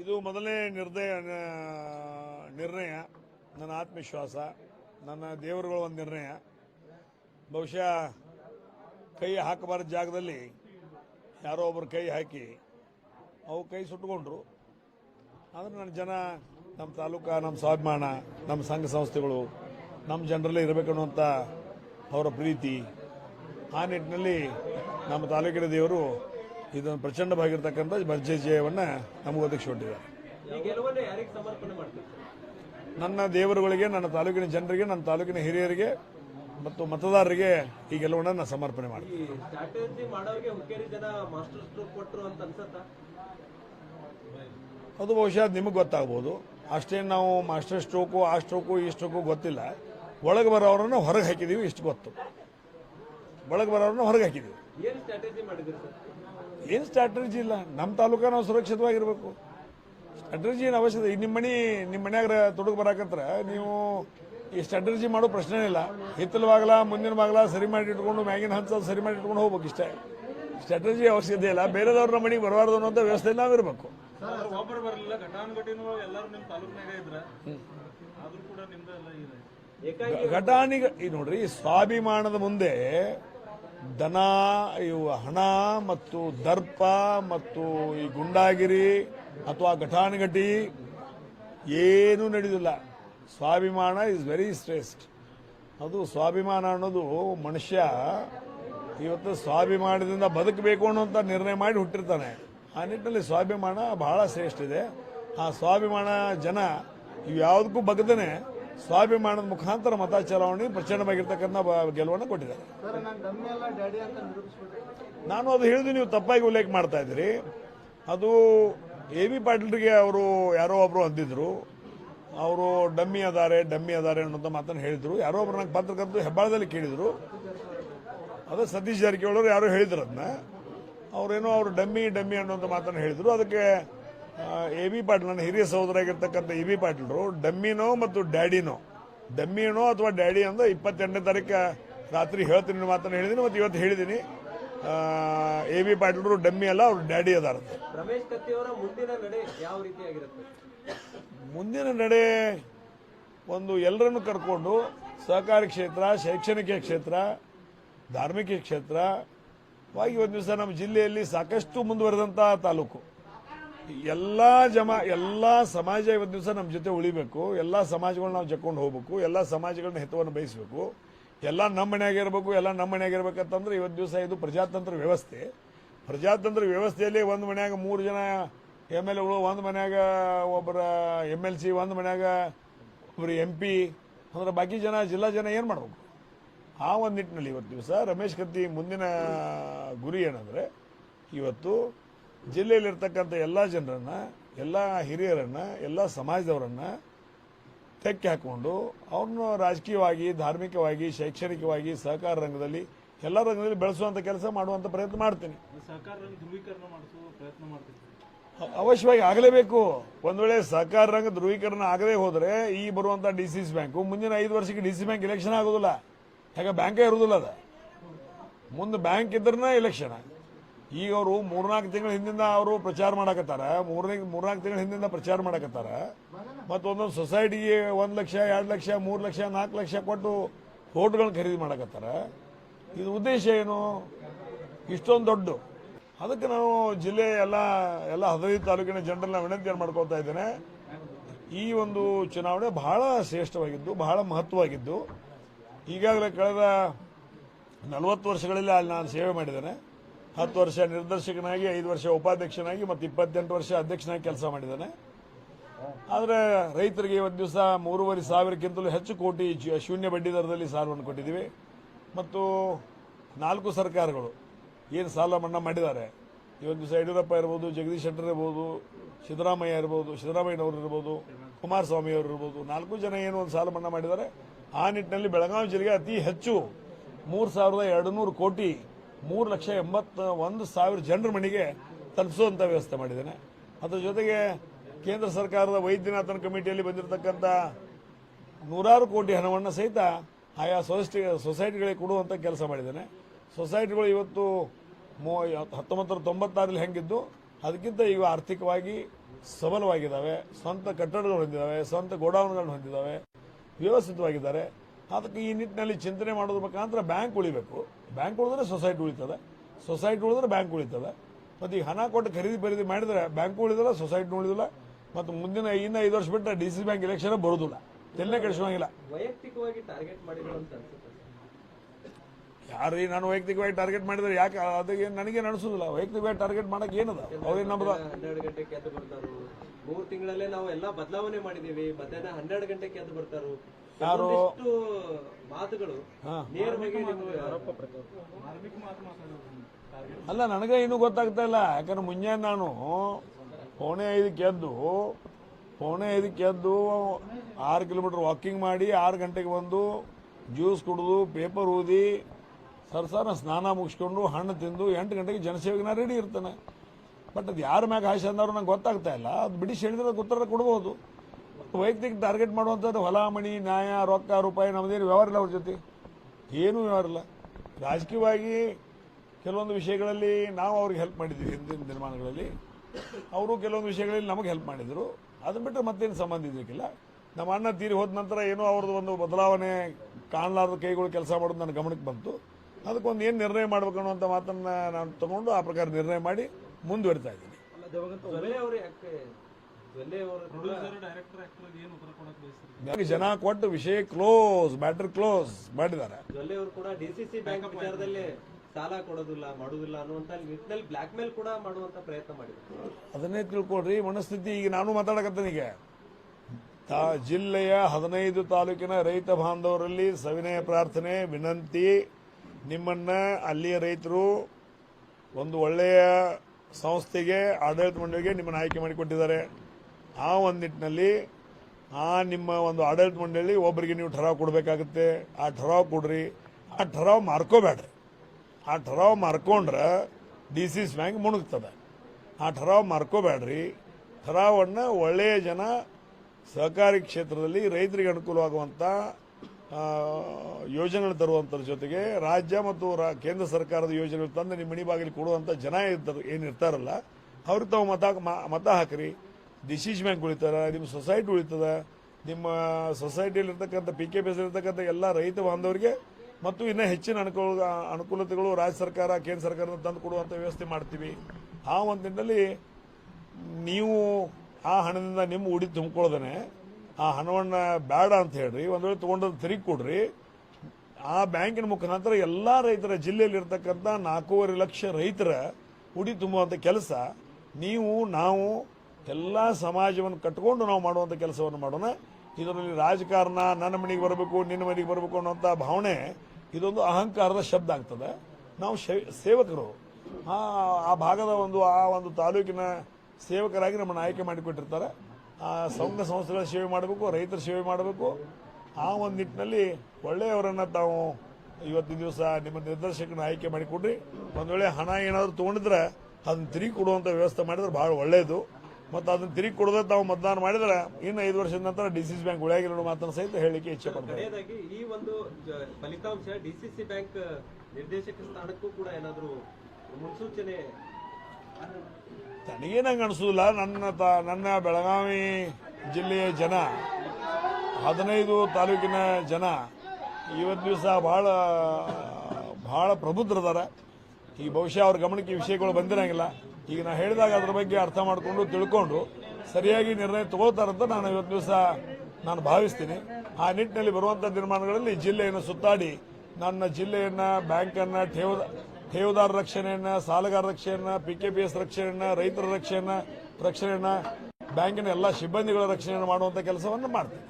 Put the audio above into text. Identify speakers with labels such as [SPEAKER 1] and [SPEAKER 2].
[SPEAKER 1] ಇದು ಮೊದಲನೇ ನಿರ್ದಯ ನಿರ್ಣಯ, ನನ್ನ ಆತ್ಮವಿಶ್ವಾಸ, ನನ್ನ ದೇವರುಗಳ ಒಂದು ನಿರ್ಣಯ. ಬಹುಶಃ ಕೈ ಹಾಕಬಾರ್ದ ಜಾಗದಲ್ಲಿ ಯಾರೋ ಒಬ್ಬರು ಕೈ ಹಾಕಿ ಅವು ಕೈ ಸುಟ್ಕೊಂಡ್ರು ಆದರೆ ನನ್ನ ಜನ, ನಮ್ಮ ತಾಲೂಕು, ನಮ್ಮ ಸ್ವಾಭಿಮಾನ, ನಮ್ಮ ಸಂಘ ಸಂಸ್ಥೆಗಳು, ನಮ್ಮ ಜನರಲ್ಲೇ ಇರಬೇಕು ಅನ್ನುವಂಥ ಅವರ ಪ್ರೀತಿ. ಆ ನಿಟ್ಟಿನಲ್ಲಿ ನಮ್ಮ ತಾಲೂಕಿನ ದೇವರು ಇದೊಂದು ಪ್ರಚಂಡವಾಗಿರ್ತಕ್ಕಂಥ ಭರ್ಜೆ ಜಯವನ್ನು ನಮಗೆ
[SPEAKER 2] ಸಮರ್ಪಣೆ ಮಾಡ್ತೀರಿ?
[SPEAKER 1] ನನ್ನ ದೇವರುಗಳಿಗೆ ನನ್ನ ತಾಲೂಕಿನ ಜನರಿಗೆ ನನ್ನ ತಾಲೂಕಿನ ಹಿರಿಯರಿಗೆ ಮತ್ತು ಮತದಾರರಿಗೆ ಈ ಗೆಲುವನ್ನು ನಾನು ಸಮರ್ಪಣೆ ಮಾಡ್ತೀನಿ. ಅದು ಬಹುಶಃ ನಿಮಗೆ ಗೊತ್ತಾಗ್ಬೋದು. ಅಷ್ಟೇ ನಾವು ಮಾಸ್ಟರ್ ಸ್ಟ್ರೋಕು ಆ ಸ್ಟ್ರೋಕು ಈ ಸ್ಟ್ರೋಕು ಗೊತ್ತಿಲ್ಲ. ಒಳಗೆ ಬರೋರನ್ನ ಹೊರಗೆ ಹಾಕಿದ್ದೀವಿ ಇಷ್ಟು ಗೊತ್ತು. ಒಳಗೆ ಬರೋರನ್ನ ಹೊರಗೆ ಹಾಕಿದ್ದೀವಿ
[SPEAKER 2] ಏನ್ ಸ್ಟ್ರಾಟಜಿ
[SPEAKER 1] ಇಲ್ಲ. ನಮ್ಮ ತಾಲೂಕ ನಾವು ಸುರಕ್ಷಿತವಾಗಿರ್ಬೇಕು. ಸ್ಟ್ರಾಟಜಿ ಏನು ಅವಶ್ಯಕತೆ ಈಗ ನಿಮ್ಮ ಮನೆ ನಿಮ್ಮ ಮನ್ಯಾಗ ತೊಡಗು ಬರಾಕತ್ರ ನೀವು ಈ ಸ್ಟ್ರಾಟಜಿ ಮಾಡೋ ಪ್ರಶ್ನೆ ಇಲ್ಲ. ಹಿತ್ತಲ ಬಾಗಲ ಮುಂದಿನ ಬಾಗಲ ಸರಿ ಮಾಡಿ ಇಟ್ಕೊಂಡು ಮ್ಯಾಗಿನ ಹಂತ ಸರಿ ಮಾಡಿ ಇಟ್ಕೊಂಡು ಹೋಗ್ಬೇಕು ಇಷ್ಟೇ ಸ್ಟ್ರಾಟಜಿ ಅವಶ್ಯಕತೆ ಇಲ್ಲ. ಬೇರೆದವ್ರ ನಮ್ಮ ಮನೆಗೆ ಬರಬಾರ್ದು ಅನ್ನೋಂಥ ವ್ಯವಸ್ಥೆ ನಾವಿರಬೇಕು
[SPEAKER 3] ಒಬ್ಬರು ಬರಲಿಲ್ಲ. ಘಟಾನುಘಟಿನೂ ಎಲ್ಲರೂ ನಿಮ್ಮ ತಾಲೂಕಿನಾಗ ಇದ್ರ? ಆದ್ರೂ ಕೂಡ ನಿಮ್ದು ಎಲ್ಲ ಇದೆ.
[SPEAKER 2] ಏಕಾಗಿ
[SPEAKER 1] ಘಟಾನಿಗ ಈ ನೋಡ್ರಿ ಸ್ವಾಭಿಮಾನದ ಮುಂದೆ ದನ, ಇವು ಹಣ ಮತ್ತು ದರ್ಪ ಮತ್ತು ಈ ಗುಂಡಾಗಿರಿ ಅಥವಾ ಘಟಾನುಘಟಿ ಏನೂ ನಡೆದಿಲ್ಲ. ಸ್ವಾಭಿಮಾನ ಇಸ್ ವೆರಿ ಶ್ರೇಷ್ಠ ಅದು ಸ್ವಾಭಿಮಾನ ಅನ್ನೋದು ಮನುಷ್ಯ ಇವತ್ತು ಸ್ವಾಭಿಮಾನದಿಂದ ಬದುಕಬೇಕು ಅನ್ನುವಂಥ ನಿರ್ಣಯ ಮಾಡಿ ಹುಟ್ಟಿರ್ತಾನೆ. ಆ ನಿಟ್ಟಿನಲ್ಲಿ ಸ್ವಾಭಿಮಾನ ಬಹಳ ಶ್ರೇಷ್ಠ ಇದೆ. ಆ ಸ್ವಾಭಿಮಾನ ಜನ ಇವು ಯಾವುದಕ್ಕೂ ಬಗ್ಗದೇನೆ ಸ್ವಾಭಿಮಾನದ ಮುಖಾಂತರ ಮತ ಚಲಾವಣೆ ಪ್ರಚಂಡವಾಗಿರ್ತಕ್ಕಂಥ ಗೆಲುವನ್ನು ಕೊಟ್ಟಿದ್ದಾರೆ.
[SPEAKER 4] ನಾನು
[SPEAKER 1] ಅದು ಹೇಳಿದ್ವಿ ನೀವು ತಪ್ಪಾಗಿ ಉಲ್ಲೇಖ ಮಾಡ್ತಾ ಇದ್ದೀರಿ. ಅದು ಎ ಬಿ ಪಾಟೀಲ್ರಿಗೆ ಅವರು ಯಾರೋ ಒಬ್ರು ಅಂದಿದ್ರು. ಅವರು ಡಮ್ಮಿ ಅದಾರೆ ಡಮ್ಮಿ ಅದಾರೆ ಅನ್ನೋಂಥ ಮಾತನ್ನು ಹೇಳಿದ್ರು. ಯಾರೋ ಒಬ್ರು ನಂಗೆ ಪತ್ರಕರ್ತರು ಹೆಬ್ಬಾಳದಲ್ಲಿ ಕೇಳಿದ್ರು. ಅದು ಸತೀಶ್ ಜಾರಕಿಹೊಳಿ ಯಾರೋ ಹೇಳಿದ್ರು ಅದನ್ನ. ಅವರೇನೋ ಅವರು ಡಮ್ಮಿ ಡಮ್ಮಿ ಅನ್ನೋಂಥ ಮಾತನ್ನು ಹೇಳಿದ್ರು. ಅದಕ್ಕೆ ಎ ಬಿ ಪಾಟೀಲ್ ನನ್ನ ಹಿರಿಯ ಸಹೋದರಾಗಿರ್ತಕ್ಕಂಥ ಎ ಬಿ ಪಾಟೀಲ್ರು ಡಮ್ಮಿನೋ ಮತ್ತು ಡ್ಯಾಡಿನೋ. ಡಮ್ಮಿನೋ ಅಥವಾ ಡ್ಯಾಡಿ ಅಂದ್ರೆ ಇಪ್ಪತ್ತೆಂಟನೇ ತಾರೀಕು ರಾತ್ರಿ ಹೇಳ್ತೀನಿ ನಿಮ್ಮ ಮಾತನ್ನು ಹೇಳಿದ್ದೀನಿ ಮತ್ತು ಇವತ್ತು ಹೇಳಿದ್ದೀನಿ ಎ ಬಿ ಪಾಟೀಲ್ರು ಡಮ್ಮಿ ಅಲ್ಲ ಅವ್ರು ಡ್ಯಾಡಿ ಅದಾರಂತೆ
[SPEAKER 2] ನಡೆ
[SPEAKER 1] ಮುಂದಿನ ನಡೆ ಒಂದು ಎಲ್ಲರನ್ನು ಕರ್ಕೊಂಡು ಸಹಕಾರಿ ಕ್ಷೇತ್ರ ಶೈಕ್ಷಣಿಕ ಕ್ಷೇತ್ರ ಧಾರ್ಮಿಕ ಕ್ಷೇತ್ರವಾಗಿ ಒಂದು ದಿವಸ ನಮ್ಮ ಜಿಲ್ಲೆಯಲ್ಲಿ ಸಾಕಷ್ಟು ಮುಂದುವರೆದಂಥ ತಾಲೂಕು. ಎಲ್ಲ ಜಮ, ಎಲ್ಲ ಸಮಾಜ ಇವತ್ತು ದಿವಸ ನಮ್ಮ ಜೊತೆ ಉಳಿಬೇಕು. ಎಲ್ಲ ಸಮಾಜಗಳನ್ನ ನಾವು ಜಕ್ಕೊಂಡು ಹೋಗ್ಬೇಕು. ಎಲ್ಲ ಸಮಾಜಗಳನ್ನ ಹಿತವನ್ನು ಬಯಸಬೇಕು. ಎಲ್ಲ ನಮ್ಮ ಮನ್ಯಾಗ ಇರಬೇಕು, ಎಲ್ಲ ನಮ್ಮ ಮನೆಯಾಗಿರ್ಬೇಕಂತಂದ್ರೆ ಇವತ್ತು ದಿವಸ ಇದು ಪ್ರಜಾತಂತ್ರ ವ್ಯವಸ್ಥೆ. ಪ್ರಜಾತಂತ್ರ ವ್ಯವಸ್ಥೆಯಲ್ಲಿ ಒಂದು ಮನೆಯಾಗ ಮೂರು ಜನ ಎಂ ಎಲ್ ಎಗಳು ಒಂದು ಮನೆಯಾಗ ಒಬ್ಬರ ಎಂ ಎಲ್ ಸಿ, ಒಂದು ಮನೆಯಾಗ ಒಬ್ಬರು ಎಂ ಪಿ, ಅಂದ್ರೆ ಬಾಕಿ ಜನ, ಜಿಲ್ಲಾ ಜನ ಏನು ಮಾಡಬೇಕು? ಆ ಒಂದು ನಿಟ್ಟಿನಲ್ಲಿ ಇವತ್ತು ದಿವಸ ರಮೇಶ್ ಕತ್ತಿ ಮುಂದಿನ ಗುರಿ ಏನಂದರೆ, ಇವತ್ತು ಜಿಲ್ಲೆಯಲ್ಲಿರ್ತಕ್ಕಂಥ ಎಲ್ಲ ಜನರನ್ನು ಎಲ್ಲ ಹಿರಿಯರನ್ನು ಎಲ್ಲ ಸಮಾಜದವರನ್ನು ತೆಕ್ಕೆ ಹಾಕ್ಕೊಂಡು ಅವ್ರನ್ನ ರಾಜಕೀಯವಾಗಿ ಧಾರ್ಮಿಕವಾಗಿ ಶೈಕ್ಷಣಿಕವಾಗಿ ಸಹಕಾರ ರಂಗದಲ್ಲಿ ಎಲ್ಲ ರಂಗದಲ್ಲಿ ಬೆಳೆಸುವಂಥ ಕೆಲಸ ಮಾಡುವಂಥ ಪ್ರಯತ್ನ ಮಾಡ್ತೀನಿ. ಅವಶ್ಯವಾಗಿ ಆಗಲೇಬೇಕು. ಒಂದು ವೇಳೆ ಸಹಕಾರ ರಂಗ ಧ್ರುವೀಕರಣ ಆಗದೆ ಹೋದರೆ ಈ ಬರುವಂಥ ಡಿ ಸಿ ಸಿ ಬ್ಯಾಂಕು ಮುಂದಿನ ಐದು ವರ್ಷಕ್ಕೆ ಡಿ ಸಿ ಬ್ಯಾಂಕ್ ಎಲೆಕ್ಷನ್ ಆಗೋದಿಲ್ಲ. ಯಾಕೆ ಬ್ಯಾಂಕೇ ಇರೋದಿಲ್ಲ ಅದು. ಮುಂದೆ ಬ್ಯಾಂಕ್ ಇದ್ರನ ಎಲೆಕ್ಷನ್ ಈಗ ಅವರು ಮೂರ್ನಾಲ್ಕು ತಿಂಗಳ ಹಿಂದಿಂದ ಅವರು ಪ್ರಚಾರ ಮಾಡಕತ್ತಾರ. ಮೂರನೇ ಮೂರ್ನಾಲ್ಕು ತಿಂಗಳ ಹಿಂದಿಂದ ಪ್ರಚಾರ ಮಾಡಕತ್ತಾರ. ಮತ್ತು ಒಂದೊಂದು ಸೊಸೈಟಿಗೆ ಒಂದು ಲಕ್ಷ, ಎರಡು ಲಕ್ಷ, ಮೂರು ಲಕ್ಷ, ನಾಲ್ಕು ಲಕ್ಷ ಕೊಟ್ಟು ಓಟ್ಗಳನ್ನ ಖರೀದಿ ಮಾಡಕತ್ತಾರ. ಇದು ಉದ್ದೇಶ ಏನು? ಇಷ್ಟೊಂದು ದೊಡ್ಡ. ಅದಕ್ಕೆ ನಾವು ಜಿಲ್ಲೆ ಎಲ್ಲ ಎಲ್ಲ ಹದಿನೈದು ತಾಲೂಕಿನ ಜನರನ್ನ ವಿನಂತಿಯನ್ನು ಮಾಡ್ಕೊಳ್ತಾ ಇದ್ದೇನೆ, ಈ ಒಂದು ಚುನಾವಣೆ ಬಹಳ ಶ್ರೇಷ್ಠವಾಗಿದ್ದು, ಬಹಳ ಮಹತ್ವವಾಗಿದ್ದು. ಈಗಾಗಲೇ ಕಳೆದ ನಲವತ್ತು ವರ್ಷಗಳಲ್ಲಿ ಅಲ್ಲಿ ನಾನು ಸೇವೆ ಮಾಡಿದ್ದೇನೆ. ಹತ್ತು ವರ್ಷ ನಿರ್ದೇಶಕನಾಗಿ, ಐದು ವರ್ಷ ಉಪಾಧ್ಯಕ್ಷನಾಗಿ, ಮತ್ತು ಇಪ್ಪತ್ತೆಂಟು ವರ್ಷ ಅಧ್ಯಕ್ಷನಾಗಿ ಕೆಲಸ ಮಾಡಿದ್ದಾನೆ. ಆದರೆ ರೈತರಿಗೆ ಇವತ್ತು ದಿವಸ ಮೂರುವರೆ ಸಾವಿರಕ್ಕಿಂತಲೂ ಹೆಚ್ಚು ಕೋಟಿ ಶೂನ್ಯ ಬಡ್ಡಿ ದರದಲ್ಲಿ ಸಾಲವನ್ನು ಕೊಟ್ಟಿದ್ದೀವಿ. ಮತ್ತು ನಾಲ್ಕು ಸರ್ಕಾರಗಳು ಏನು ಸಾಲ ಮನ್ನಾ ಮಾಡಿದ್ದಾರೆ. ಇವತ್ತು ದಿವಸ ಯಡಿಯೂರಪ್ಪ ಇರ್ಬೋದು, ಜಗದೀಶ್ ಶೆಟ್ಟರ್ ಇರ್ಬೋದು, ಸಿದ್ದರಾಮಯ್ಯ ಇರ್ಬೋದು, ಸಿದ್ದರಾಮಯ್ಯನವರು ಇರ್ಬೋದು, ಕುಮಾರಸ್ವಾಮಿ ಅವರು ಇರ್ಬೋದು, ನಾಲ್ಕು ಜನ ಏನು ಒಂದು ಸಾಲ ಮನ್ನಾ ಮಾಡಿದ್ದಾರೆ. ಆ ನಿಟ್ಟಿನಲ್ಲಿ ಬೆಳಗಾವಿ ಜಿಲ್ಲೆಗೆ ಅತಿ ಹೆಚ್ಚು ಮೂರು ಸಾವಿರದ ಎರಡು ನೂರು ಕೋಟಿ ಮೂರು ಲಕ್ಷ ಎಂಬತ್ತ ಒಂದು ಸಾವಿರ ಜನರ ಮನೆಗೆ ತಲುಪಿಸುವಂಥ ವ್ಯವಸ್ಥೆ ಮಾಡಿದ್ದೇನೆ. ಅದರ ಜೊತೆಗೆ ಕೇಂದ್ರ ಸರ್ಕಾರದ ವೈದ್ಯನಾಥನ್ ಕಮಿಟಿಯಲ್ಲಿ ಬಂದಿರತಕ್ಕಂಥ ನೂರಾರು ಕೋಟಿ ಹಣವನ್ನು ಸಹಿತ ಆಯಾ ಸೊಸೈಟಿ ಸೊಸೈಟಿಗಳಿಗೆ ಕೊಡುವಂಥ ಕೆಲಸ ಮಾಡಿದ್ದೇನೆ. ಸೊಸೈಟಿಗಳು ಇವತ್ತು ಮೂ ಹತ್ತೊಂಬತ್ತು ತೊಂಬತ್ತಾರಲ್ಲಿ ಹೆಂಗಿದ್ದು, ಅದಕ್ಕಿಂತ ಈಗ ಆರ್ಥಿಕವಾಗಿ ಸಬಲವಾಗಿದ್ದಾವೆ. ಸ್ವಂತ ಕಟ್ಟಡಗಳು ಹೊಂದಿದ್ದಾವೆ, ಸ್ವಂತ ಗೋಡೌನ್ಗಳನ್ನು ಹೊಂದಿದ್ದಾವೆ, ವ್ಯವಸ್ಥಿತವಾಗಿದ್ದಾರೆ. ಅದಕ್ಕೆ ಈ ನಿಟ್ಟಿನಲ್ಲಿ ಚಿಂತನೆ ಮಾಡೋದ್ರ ಮುಖಾಂತರ ಬ್ಯಾಂಕ್ ಉಳಿಬೇಕು. ಬ್ಯಾಂಕ್ ಉಳಿದ್ರೆ ಸೊಸೈಟಿ ಉಳಿತದೆ. ಸೊಸೈಟಿ ಉಳಿದ್ರೆ ಬ್ಯಾಂಕ್ ಉಳಿತದೆ. ಮತ್ತು ಈಗ ಹಣ ಕೊಟ್ಟು ಖರೀದಿ ಖರೀದಿ ಮಾಡಿದರೆ ಬ್ಯಾಂಕ್ ಉಳಿದಿಲ್ಲ ಸೊಸೈಟಿ ಉಳಿದಿಲ್ಲ ಮತ್ತು ಮುಂದಿನ ಇನ್ನ ಐದು ವರ್ಷ ಬಿಟ್ಟರೆ ಡಿ ಸಿ ಬ್ಯಾಂಕ್ ಎಲೆಕ್ಷನ್ ಬರೋದಿಲ್ಲ. ಎಲ್ಲೇ ಕೆಡಿಸುವಂಗಿಲ್ಲ
[SPEAKER 2] ವೈಯಕ್ತಿಕವಾಗಿ ಟಾರ್ಗೆಟ್
[SPEAKER 1] ಯಾರು ನಾನು ವೈಯಕ್ತಿಕವಾಗಿ ಟಾರ್ಗೆಟ್ ಮಾಡಿದ್ರೆ ಯಾಕೆ ಅದಕ್ಕೆ ನನಗೆ ಅನಿಸೋದಿಲ್ಲ. ವೈಯಕ್ತಿಕವಾಗಿ ಟಾರ್ಗೆಟ್ ಮಾಡಕ್ಕೆ ಏನದ? ಅವ್ರೇನು ನಮ್ದು
[SPEAKER 2] ಹನ್ನೆರಡು ಗಂಟೆಗೆ ಎದ್ದು ಬರ್ತಾರು. ಮೂರು ತಿಂಗಳಲ್ಲೇ ನಾವು ಎಲ್ಲ ಬದಲಾವಣೆ ಮಾಡಿದೀವಿ. ಮಧ್ಯಾಹ್ನ ಹನ್ನೆರಡು ಗಂಟೆಗೆ ಎದ್ದು ಬರ್ತಾರು.
[SPEAKER 1] ಯಾರು?
[SPEAKER 2] ಮಾತುಗಳು. ನೇರವಾಗಿ
[SPEAKER 1] ಅಲ್ಲ ನನಗೆ ಇನ್ನೂ ಗೊತ್ತಾಗ್ತಾ ಇಲ್ಲ. ಯಾಕಂದ್ರೆ ಮುಂಜಾನೆ ನಾನು ಪೋಣೆ ಐದಕ್ಕೆ ಎದ್ದು ಪೋಣೆ ಐದಕ್ಕೆ ಎದ್ದು ಆರು ಕಿಲೋಮೀಟರ್ ವಾಕಿಂಗ್ ಮಾಡಿ ಆರು ಗಂಟೆಗೆ ಬಂದು ಜ್ಯೂಸ್ ಕುಡಿದು ಪೇಪರ್ ಊದಿ ಸರ್ಸಾರ ಸ್ನಾನ ಮುಗಿಸ್ಕೊಂಡು ಹಣ್ಣು ತಿಂದು ಎಂಟು ಗಂಟೆಗೆ ಜನಸೇವೆಗೆ ರೆಡಿ ಇರ್ತಾನೆ. ಬಟ್ ಅದು ಯಾರ ಮ್ಯಾಗ ಹಾಸ್ಯ ಅಂದವ್ರು ನಂಗೆ ಗೊತ್ತಾಗ್ತಾ ಇಲ್ಲ. ಅದು ಬಿಡಿಸಿ ಹೇಳಿದ್ರೆ ಉತ್ತರ ಕೊಡ್ಬೋದು. ವೈಯಕ್ತಿಕ ಟಾರ್ಗೆಟ್ ಮಾಡುವಂಥದ್ದು ಹೊಲ ಮಣಿ ನ್ಯಾಯ, ರೊಕ್ಕ, ರೂಪಾಯಿ ನಮ್ಮದೇನು ವ್ಯವಹಾರ ಇಲ್ಲ ಅವ್ರ ಜೊತೆ. ಏನೂ ವ್ಯವಹಾರ ಇಲ್ಲ. ರಾಜಕೀಯವಾಗಿ ಕೆಲವೊಂದು ವಿಷಯಗಳಲ್ಲಿ ನಾವು ಅವ್ರಿಗೆ ಹೆಲ್ಪ್ ಮಾಡಿದ್ದೀವಿ ಹಿಂದಿನ ದಿನಮಾನಗಳಲ್ಲಿ. ಅವರು ಕೆಲವೊಂದು ವಿಷಯಗಳಲ್ಲಿ ನಮಗೆ ಹೆಲ್ಪ್ ಮಾಡಿದರು. ಅದನ್ನ ಬಿಟ್ಟರೆ ಮತ್ತೇನು ಸಂಬಂಧ ಇದಕ್ಕಿಲ್ಲ ನಮ್ಮ ಅಣ್ಣ ತೀರಿ ಹೋದ ನಂತರ ಏನೋ ಅವ್ರದ್ದು ಒಂದು ಬದಲಾವಣೆ ಕಾಣಲಾರದ ಕೈಗಳು ಕೆಲಸ ಮಾಡೋದು ನನ್ನ ಗಮನಕ್ಕೆ ಬಂತು. ಅದಕ್ಕೊಂದು ಏನು ನಿರ್ಣಯ ಮಾಡಬೇಕು ಅನ್ನುವಂಥ ಮಾತನ್ನ ನಾನು ತಗೊಂಡು ಆ ಪ್ರಕಾರ ನಿರ್ಣಯ ಮಾಡಿ ಮುಂದುವರಿತಾ ಇದ್ದೀನಿ. ಜನ ಕೊಟ್ಟು ವಿಷಯ ಕ್ಲೋಸ್ ಮ್ಯಾಟರ್ ಕ್ಲೋಸ್ ಮಾಡಿದ್ದಾರೆ.
[SPEAKER 2] ಕೂಡ ಡಿಸಿಸಿ ಬ್ಯಾಂಕ್ ವಿಚಾರದಲ್ಲಿ ಸಾಲ ಕೊಡೋದಿಲ್ಲ ಮಾಡುವುದಿಲ್ಲ ಅನ್ನುವಂತ ನಿಟ್ಟಿನಲ್ಲಿ ಬ್ಲಾಕ್ ಮೇಲ್ ಕೂಡ ಮಾಡುವಂತ ಪ್ರಯತ್ನ ಮಾಡಿದ್ರು
[SPEAKER 1] ಅದನ್ನೇ ತಿಳ್ಕೊಳ್ರಿ ಮನಸ್ಥಿತಿ ಈಗ ನಾನು ಮಾತಾಡಕತ್ತೇನೆ ಈಗ. ತಾ ಜಿಲ್ಲೆಯ ಹದಿನೈದು ತಾಲೂಕಿನ ರೈತ ಬಾಂಧವರಲ್ಲಿ ಸವಿನಯ ಪ್ರಾರ್ಥನೆ ವಿನಂತಿ ನಿಮ್ಮನ್ನ ಅಲ್ಲಿಯ ರೈತರು ಒಂದು ಒಳ್ಳೆಯ ಸಂಸ್ಥೆಗೆ ಆಡಳಿತ ಮಂಡಳಿಗೆ ನಿಮ್ಮನ್ನು ಆಯ್ಕೆ ಮಾಡಿಕೊಟ್ಟಿದ್ದಾರೆ. ಆ ಒಂದು ನಿಟ್ಟಿನಲ್ಲಿ ಆ ನಿಮ್ಮ ಒಂದು ಆಡಳಿತ ಮಂಡಳಿ ಒಬ್ಬರಿಗೆ ನೀವು ಠರಾವ್ ಕೊಡಬೇಕಾಗುತ್ತೆ, ಆ ಠರಾವ್ ಕೊಡ್ರಿ, ಆ ಠರಾವ್ ಮಾರ್ಕೋಬೇಡ್ರಿ. ಆ ಠರಾವ್ ಮಾರ್ಕೊಂಡ್ರೆ ಡಿ ಸಿ ಬ್ಯಾಂಕ್ ಮುಣುಗ್ತದೆ. ಆ ಠರಾವ್ ಮಾರ್ಕೋಬೇಡ್ರಿ. ಠರಾವನ್ನು ಒಳ್ಳೆಯ ಜನ ಸಹಕಾರಿ ಕ್ಷೇತ್ರದಲ್ಲಿ ರೈತರಿಗೆ ಅನುಕೂಲವಾಗುವಂಥ ಯೋಜನೆಗಳು ತರುವಂಥದ್ರ ಜೊತೆಗೆ ರಾಜ್ಯ ಮತ್ತು ಕೇಂದ್ರ ಸರ್ಕಾರದ ಯೋಜನೆಗಳು ತಂದು ನಿಮ್ಮ ಮಣಿ ಬಾಗಿಲು ಕೊಡುವಂಥ ಜನ ಇರ್ತಾರೆ, ಏನಿರ್ತಾರಲ್ಲ, ಅವ್ರಿಗೆ ತಾವು ಮತ ಮತ ಹಾಕ್ರಿ. ಡಿಸಿಸ್ ಬ್ಯಾಂಕ್ ಉಳಿತಾರೆ ನಿಮ್ಮ ಸೊಸೈಟಿ ಉಳಿತದ, ನಿಮ್ಮ ಸೊಸೈಟಿಯಲ್ಲಿ ಇರ್ತಕ್ಕಂಥ ಪಿ ಕೆ ಇರ್ತಕ್ಕಂಥ ಎಲ್ಲ ರೈತ ಬಾಂಧವರಿಗೆ ಮತ್ತು ಇನ್ನೂ ಹೆಚ್ಚಿನ ಅನುಕೂಲ, ಅನುಕೂಲತೆಗಳು ರಾಜ್ಯ ಸರ್ಕಾರ, ಕೇಂದ್ರ ಸರ್ಕಾರದಿಂದ ತಂದು ಕೊಡುವಂಥ ವ್ಯವಸ್ಥೆ ಮಾಡ್ತೀವಿ. ಆ ಒಂದು ನೀವು ಆ ಹಣದಿಂದ ನಿಮ್ಮ ಉಡಿ ತುಂಬಿಕೊಳ್ಳೋದನೆ ಆ ಹಣವನ್ನು ಬೇಡ ಅಂತ ಹೇಳ್ರಿ, ಒಂದು ವೇಳೆ ತೊಗೊಂಡದ್ದು ತಿರುಗಿ ಕೊಡ್ರಿ, ಆ ಬ್ಯಾಂಕಿನ ಮುಖಾಂತರ ಎಲ್ಲ ರೈತರ ಜಿಲ್ಲೆಯಲ್ಲಿರ್ತಕ್ಕಂಥ ನಾಲ್ಕೂವರೆ ಲಕ್ಷ ರೈತರ ಉಡಿ ತುಂಬುವಂಥ ಕೆಲಸ ನೀವು, ನಾವು ಎಲ್ಲ ಸಮಾಜವನ್ನು ಕಟ್ಕೊಂಡು ನಾವು ಮಾಡುವಂಥ ಕೆಲಸವನ್ನು ಮಾಡೋಣ. ಇದರಲ್ಲಿ ರಾಜಕಾರಣ, ನನ್ನ ಮನೆಗೆ ಬರಬೇಕು, ನಿನ್ನ ಮನೆಗೆ ಬರಬೇಕು ಅನ್ನೋಂಥ ಭಾವನೆ, ಇದೊಂದು ಅಹಂಕಾರದ ಶಬ್ದ ಆಗ್ತದೆ. ನಾವು ಸೇವಕರು. ಆ ಭಾಗದ ಒಂದು, ಆ ಒಂದು ತಾಲೂಕಿನ ಸೇವಕರಾಗಿ ನಮ್ಮನ್ನು ಆಯ್ಕೆ ಮಾಡಿಕೊಟ್ಟಿರ್ತಾರೆ. ಆ, ಸಂಘ ಸಂಸ್ಥೆಗಳ ಸೇವೆ ಮಾಡಬೇಕು, ರೈತರ ಸೇವೆ ಮಾಡಬೇಕು. ಆ ಒಂದು ನಿಟ್ಟಿನಲ್ಲಿ ಒಳ್ಳೆಯವರನ್ನು ತಾವು ಇವತ್ತಿನ ದಿವಸ ನಿಮ್ಮ ನಿರ್ದೇಶಕನ ಆಯ್ಕೆ ಮಾಡಿಕೊಡ್ರಿ. ಒಂದು ವೇಳೆ ಹಣ ಏನಾದರೂ ತೊಗೊಂಡಿದ್ರೆ ಅದನ್ನ ತಿರುಗಿ ಕೊಡುವಂಥ ವ್ಯವಸ್ಥೆ ಮಾಡಿದ್ರೆ ಬಹಳ ಒಳ್ಳೆಯದು. ಮತ್ತು ಅದನ್ನು ತಿರುಗಿ ಕೊಡದೆ ತಾವು ಮತದಾನ ಮಾಡಿದ್ರೆ ಇನ್ನು ಐದು ವರ್ಷದ ನಂತರ ಡಿ ಸಿ ಬ್ಯಾಂಕ್ ಉಳಿಯಾಗಿರೋ ಮಾತನ್ನು ಸಹಿತ ಹೇಳಿಕೆ ಇಚ್ಛೆ ಪಡ್ತಾರೆ.
[SPEAKER 2] ಈ ಒಂದು ಫಲಿತಾಂಶ ಡಿಸಿಸಿ ಬ್ಯಾಂಕ್ ನಿರ್ದೇಶಕ ಸ್ಥಾನಕ್ಕೂ ಕೂಡ ಏನಾದರೂ ಮುನ್ಸೂಚನೆ
[SPEAKER 1] ನನಗೇನಂಗೆ ಅನಿಸೋದಿಲ್ಲ. ನನ್ನ ತ ನನ್ನ ಬೆಳಗಾವಿ ಜಿಲ್ಲೆಯ ಜನ ಹದಿನೈದು ತಾಲೂಕಿನ ಜನ ಇವತ್ತು ದಿವಸ ಭಾಳ ಭಾಳ ಪ್ರಬುದ್ಧರದಾರ. ಈ ಬಹುಶಃ ಅವ್ರ ಗಮನಕ್ಕೆ ವಿಷಯಗಳು ಬಂದಿರಂಗಿಲ್ಲ. ಈಗ ನಾ ಹೇಳಿದಾಗ ಅದ್ರ ಬಗ್ಗೆ ಅರ್ಥ ಮಾಡಿಕೊಂಡು ತಿಳ್ಕೊಂಡು ಸರಿಯಾಗಿ ನಿರ್ಣಯ ತಗೋತಾರಂತ ನಾನು ಇವತ್ತು ದಿವಸ ನಾನು ಭಾವಿಸ್ತೀನಿ. ಆ ನಿಟ್ಟಿನಲ್ಲಿ ಬರುವಂಥ ನಿರ್ಮಾಣಗಳಲ್ಲಿ ಜಿಲ್ಲೆಯನ್ನು ಸುತ್ತಾಡಿ ನನ್ನ ಜಿಲ್ಲೆಯನ್ನ, ಬ್ಯಾಂಕನ್ನ ಠೇವ ಠೇವದಾರ ರಕ್ಷಣೆಯನ್ನ, ಸಾಲಗಾರ ರಕ್ಷಣೆಯನ್ನ ಪಿ ಕೆ ಪಿ ಎಸ್ ರಕ್ಷಣೆಯನ್ನ, ರೈತರ ರಕ್ಷಣೆಯನ್ನ ರಕ್ಷಣೆಯನ್ನ, ಬ್ಯಾಂಕಿನ ಎಲ್ಲ ಸಿಬ್ಬಂದಿಗಳ ರಕ್ಷಣೆಯನ್ನು ಮಾಡುವಂಥ ಕೆಲಸವನ್ನು ಮಾಡ್ತೀನಿ.